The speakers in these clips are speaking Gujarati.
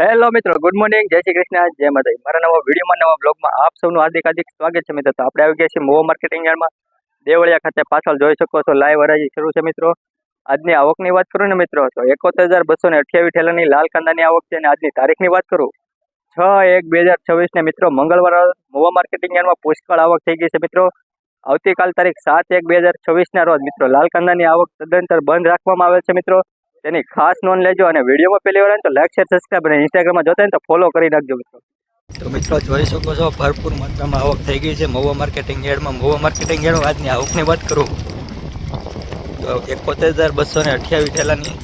હેલો મિત્રો ગુડ મોર્નિંગ જય શ્રી કૃષ્ણ. જય માતા મારા નવા વિડીયોમાં, નવા બ્લોગમાં આપ સૌનું હાર્દિક હાર્દિક સ્વાગત છે મિત્રો. તો આપણે આવી ગયા છીએ મોવો માર્કેટિંગ યાર્ડમાં. દેવળિયા ખાતે પાછળ જોઈ શકો છો લાઈવ હરાજી શરૂ છે મિત્રો. આજની આવકની વાત કરું ને મિત્રો, તો એકોતેર હજાર બસો ને અઠ્યાવીસ ઠેલાની લાલ કાંદાની આવક છે અને આજની તારીખની વાત કરું. છ એક બે હજાર છવ્વીસને મિત્રો, મંગળવાર મોવા માર્કેટિંગ યાર્ડમાં પુષ્કળ આવક થઈ ગઈ છે મિત્રો. આવતીકાલ તારીખ સાત એક બે હજાર છવ્વીસના રોજ મિત્રો, લાલ કાંદાની આવક તદંતર બંધ રાખવામાં આવેલ છે મિત્રો. તેની ખાસ નોંધ લેજો અને વિડીયોમાં પહેલી વાર તો લાઈક શેર સબસ્ક્રાઈબ અને ઇન્સ્ટાગ્રામમાં જોતા તો ફોલો કરી નાખજો મિત્રો. તો મિત્રો જોઈ શકો છો, ભરપૂર માત્રામાં આવક થઈ ગઈ છે. મહુવા માર્કેટિંગ યાર્ડમાં મહુવા માર્કેટિંગ યાર્ડમાં આજની આવકની વાત કરું. તો એકોતેર હજાર બસો ને અઠ્યાવીસ ઠેલાની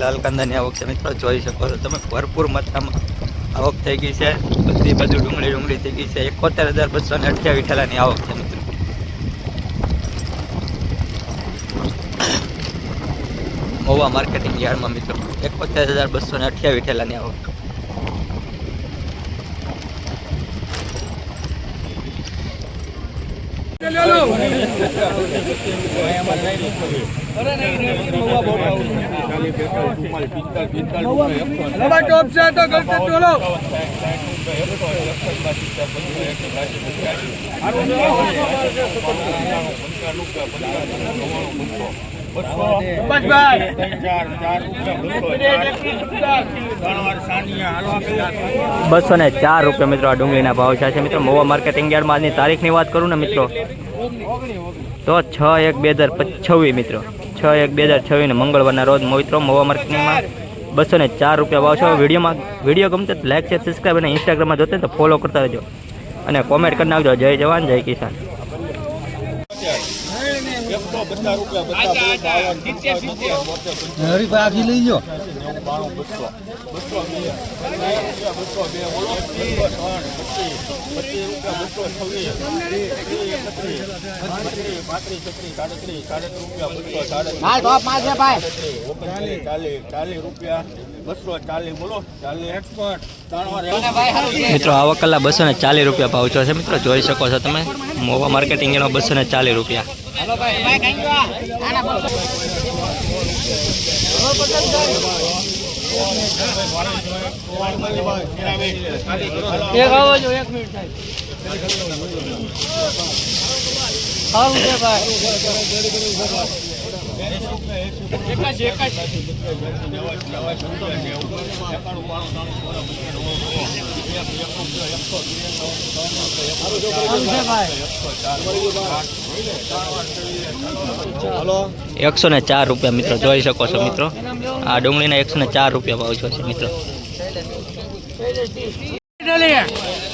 લાલ કાંદાની આવક છે મિત્રો, જોઈ શકો છો તમે. ભરપૂર માત્રામાં આવક થઈ ગઈ છે. બધી બધું ડુંગળી ડુંગળી થઈ ગઈ છે. એકોતેર હજાર બસો ને અઠ્યાવીસ ઠેલાની આવક છે મિત્રો મહુવા માર્કેટિંગ યાર્ડમાં મિત્રો એકોતેર હજાર બસો ને અઠ્યાવીસ ઠેલાની આવક બસો ને ચાર રૂપિયા મિત્રો આ ડુંગળીના ભાવ છે. મિત્રો મોવા માર્કેટિંગ યાર્ડમાં આજની તારીખની વાત કરું ને મિત્રો. તો છ એક બે હજાર છવ્વીસ મિત્રો. છ એક બે હજાર છવ્વીસ મંગળવારના રોજ મિત્રો મોવા માર્કેટિંગમાં બસો ને ચાર રૂપિયા ભાવ છે. વિડીયોમાં વીડિયો ગમતો લાઈક છે સબસ્ક્રાઈબ અને ઇન્સ્ટાગ્રામમાં જોતે તો ફોલો કરતા રહેજો. અને કોમેન્ટ કરી નાખજો. જય જવાન, જય કિસાન. લઈ મિત્રો આવા કલા બસો ને ચાલીસ રૂપિયા ભાવ છે. મિત્રો જોઈ શકો છો તમે. મોવા માર્કેટિંગ એનો બસો ને ચાલીસ રૂપિયા. હલો ભાઈ ભાઈ કઈ ગયો આના ભાઈ એક આવો જો એક મિનિટ થાય. સારું છે ભાઈ. એકસો ને ચાર રૂપિયા મિત્રો, જોઈ શકો છો મિત્રો. આ ડુંગળીના એકસો ને ચાર રૂપિયા ભાવ છે મિત્રો.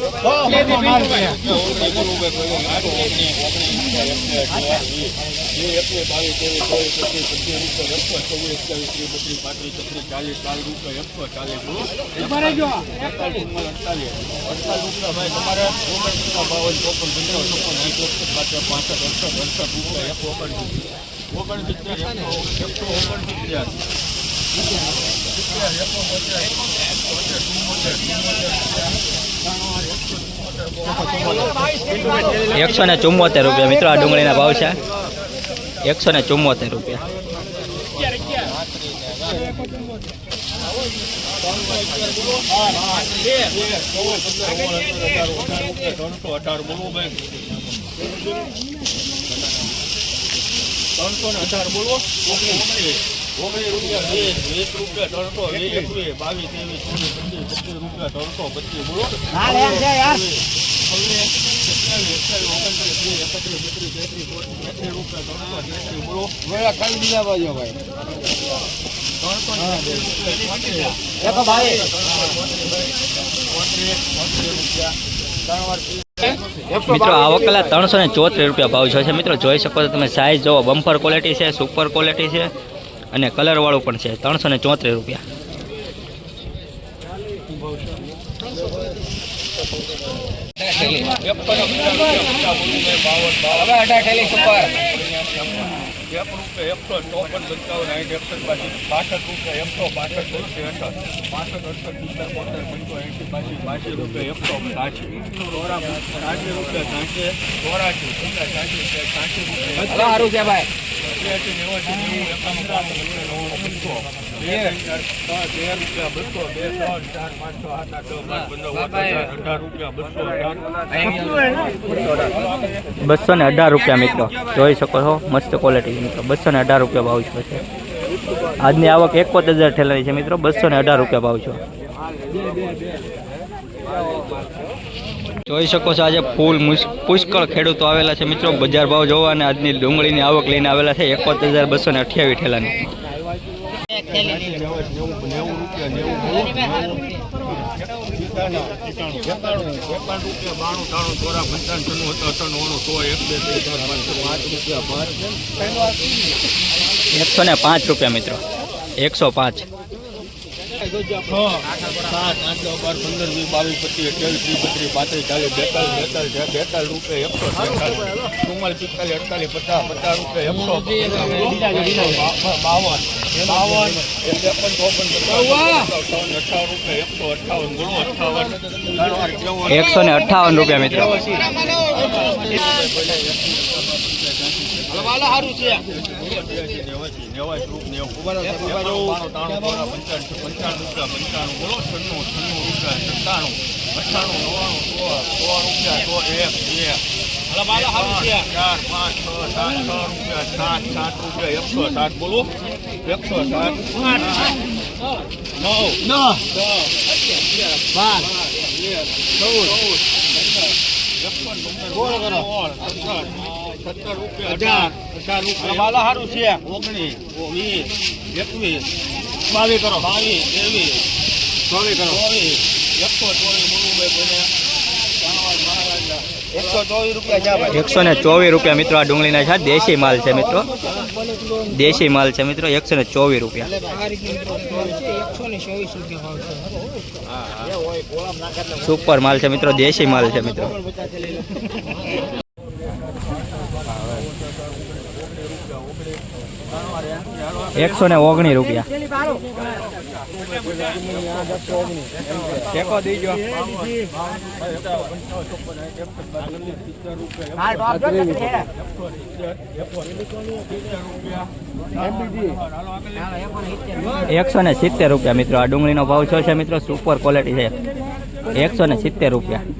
માલ છે ઊભા રહેજો એકસો ને ચુમ્મોતેર રૂપિયા. મિત્રો, આ ડુંગળીના ભાવ છે. એકસો ને ચુમ્મોતેર રૂપિયા. ત્રણસો ને અઢાર બોલો ઓગણીસ રૂપિયા વીસ વીસ રૂપિયા ત્રણસો વીસ એકવીસ બાવીસ ત્રેવીસ ચોવીસ પચીસ પચીસ રૂપિયા ત્રણસો પચીસ બોલો. મિત્રો આ વકલા ત્રણસો ને ચોત્રીસ રૂપિયા ભાવ છે મિત્રો જોઈ શકો છો તમે સાઈઝ જોવો બમ્પર ક્વોલિટી છે સુપર ક્વોલિટી છે. અને કલરવાળું પણ છે ત્રણસો ને ચોત્રીસ રૂપિયા. હવે અઢાર એક રૂપિયા એકસો ચોપન પંચાવન સાઠ એકસઠ પાછી પાસઠ રૂપિયા એકસો બાસઠ બોતેર અઠાવન પાસઠ અડસઠ સિત્તેર બોતેર પંચો એંસી બાસી બાસી રૂપિયા એકસો સાઠી. સાઠી રૂપિયા સાઠી રૂપિયા પચાસ સાઠી સાઠી રૂપિયા. સારું છે ભાઈ. નેવાસી નેવું એકાણું નવ્વાણું બસો. બે બે રૂપિયા બસો બે ત્રણ ચાર પાંચ છ આઠ આઠ દસ બાર પંદર અઢાર રૂપિયા બસો અઢાર. બસો ને અઢાર રૂપિયા મિત્રો. જોઈ શકો છો મસ્ત ક્વોલિટી મિત્રો. બસો ને અઢાર રૂપિયા ભાવ છે આજની આવક એકોતેર હજાર ઠેલાની છે મિત્રો. બસો ને અઢાર રૂપિયા ભાવ છો. જોઈ શકો છો આજે ફૂલ પુષ્કળ ખેડૂતો આવેલા છે મિત્રો. બજાર ભાવ જોવા અને આજની ડુંગળીની આવક લઈને આવેલા છે એકોતેર હજાર બસો ને અઠ્યાવીસ ઠેલાની. એકસો ને પાંચ રૂપિયા મિત્રો. એકસો પાંચ. વીસ બાવીસ પચીસ અઠ્યાવીસ ત્રીસ બત્રીસ પાંત્રીસ ચાલીસ બેતાલીસ બેતાલીસ બેતાલીસ રૂપિયા એકસો બેતાલીસ ચુમ્માલીસ પિસ્તાલીસ પચાસ પચાસ રૂપિયા એકસો બાવન બાવન ત્રેપન ચોપન અઠાવન અઠાવન એકસો અઠાવન ગણો અઠાવન એકસો ને અઠ્ઠાવન રૂપિયા મિત્રો. હારું છે પંચાણું બોલો છન્નું છન્નું રૂપિયા સત્તાણું અઠ્ઠાણું નવ્વાણું સો સો રૂપિયા સો એક બે ચાર પાંચ છ સાત છ રૂપિયા સાત સાત રૂપિયા એકસો સાત બોલો એકસો સાત નવ બાર સત્તર રૂપિયા અઢાર અઢાર રૂપિયા. સારું છે. ઓગણીસ વીસ એકવીસ બાવીસ કરો. બાવીસ ત્રેવીસ ચોવીસ કરો. ચોવીસ એકસો ચોવીસ બોલવું ભાઈ કોઈને. એકસો ચોવીસ રૂપિયા જા ભાઈ. એકસો ને ચોવીસ રૂપિયા મિત્રો આ ડુંગળીના છે. દેશી માલ છે મિત્રો. દેશી માલ છે મિત્રો. એકસો ને ચોવીસ રૂપિયા. સુપર માલ છે મિત્રો. દેશી માલ છે મિત્રો. એકસો ને ઓગણીસ રૂપિયા. ટેકો દીજો એકસો ને સિત્તેર રૂપિયા મિત્રો. આ ડુંગળીનો ભાવ છો છે મિત્રો. સુપર ક્વોલિટી છે. એકસો ને સિત્તેર રૂપિયા.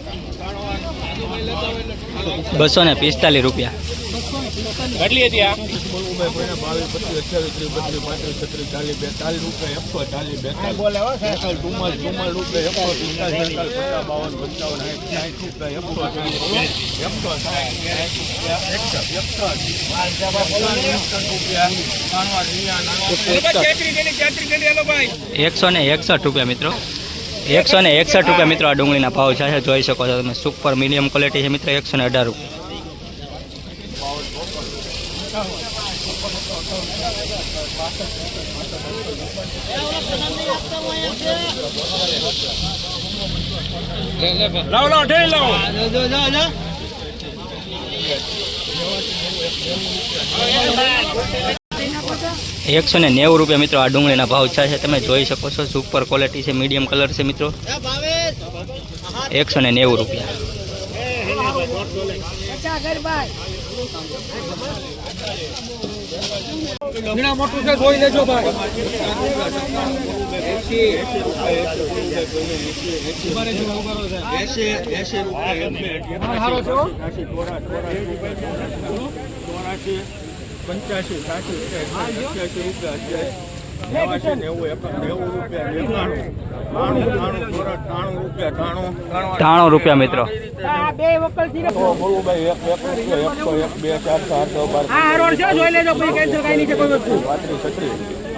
બસો ને પિસ્તાલીસ રૂપિયા. કેટલી હતી આ? એકસો ને એકસઠ રૂપિયા મિત્રો. એકસો ને એકસઠ રૂપિયા મિત્રો આ ડુંગળીના ભાવ છે જોઈ શકો છો તમે. સુપર મીડિયમ ક્વોલિટી છે મિત્રો, એકસો ને અઢાર રૂપિયા. એકસો ને નેવું રૂપિયા મિત્રો આ ડુંગળીના ભાવ છે તમે જોઈ શકો છો સુપર ક્વોલિટી છે મીડિયમ કલર છે મિત્રો એકસો ને નેવું રૂપિયા મીણા મોટું છે જોઈ લેજો ભાઈ એસી રૂપિયા ચોરાશી પંચ્યાસી સાઠી અઠ્યાસી રૂપિયા નેવાસી નેવું એકાણું નેવું રૂપિયા નેવાણું ત્રાણું ત્રાણું ચોરાઠ ત્રાણું રૂપિયા ત્રાણું ત્રાણું રૂપિયા મિત્રો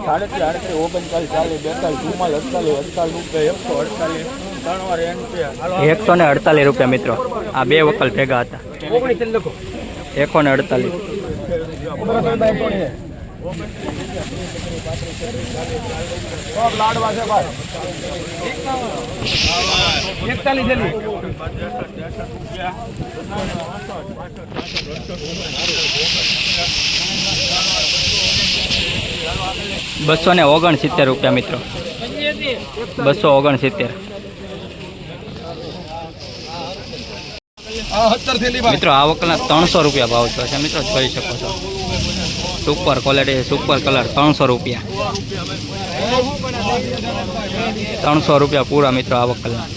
સાડત્રીસ આડત્રીસ ઓગણચાલીસ ચાલીસ બેતાલીસ ચુમ્માલીસ અડતાલીસ અડતાલીસ રૂપિયા એકસો અડતાલીસ એકસો ને અડતાલીસ રૂપિયા મિત્રો. આ બે વકલ ભેગા હતા. એકસો ને અડતાલીસ. બસો ને ઓગણસિત્તેર રૂપિયા મિત્રો. બસો ઓગણ સિત્તેર મિત્રો આ વકલના ત્રણસો રૂપિયા ભાવ થયો છે. મિત્રો જોઈ શકો છો. સુપર ક્વોલિટી સુપર કલર ત્રણસો રૂપિયા. ત્રણસો રૂપિયા પૂરા મિત્રો આવક વકલના